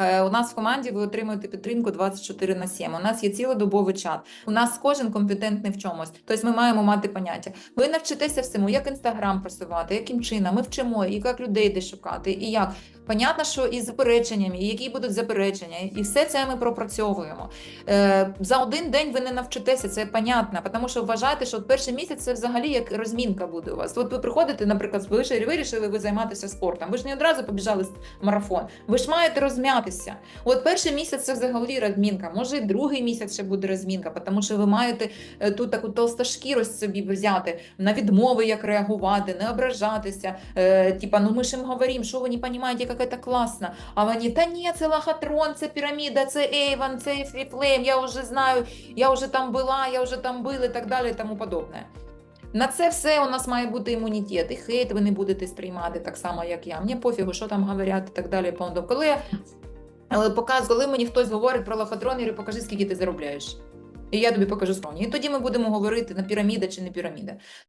Е, У нас в команді ви отримуєте підтримку 24 на 7. У нас є цілодобовий чат. У нас кожен компетентний в чомусь. Тобто ми маємо мати поняття. Ви навчитеся всьому, як інстаграм просувати, яким чином ми вчимо, і як людей де шукати, і як. Понятно, що і з запереченнями, і які будуть заперечення, і все це ми пропрацьовуємо. Е, за один день ви не навчитеся, це понятно, тому що вважайте, що перший місяць це взагалі як розмінка буде у вас. От ви приходите, наприклад, ви ж вирішили ви займатися спортом. Ви ж не одразу побіжали в марафон. Ви ж маєте розм'ятися. От перший місяць це взагалі розмінка. Може, і другий місяць ще буде розмінка, тому що ви маєте е, ту таку толстошкірость собі взяти на відмови, як реагувати, не ображатися. Е, типа, ну ми ж їм говоримо, що ви не розумієте, це класно. А вони, та ні, це лохотрон, це піраміда, це Ейван, це Фріфлейм, я вже знаю, я вже там була, я вже там бил і так далі, і тому подобне. На це все у нас має бути імунітет, і хейт ви не будете сприймати так само, як я. Мені пофігу, що там говорять і так далі. Коли, я, коли мені хтось говорить про лохотрон, я говорю, покажи, скільки ти заробляєш. І я тобі покажу скромні. І тоді ми будемо говорити на піраміда чи не піраміда.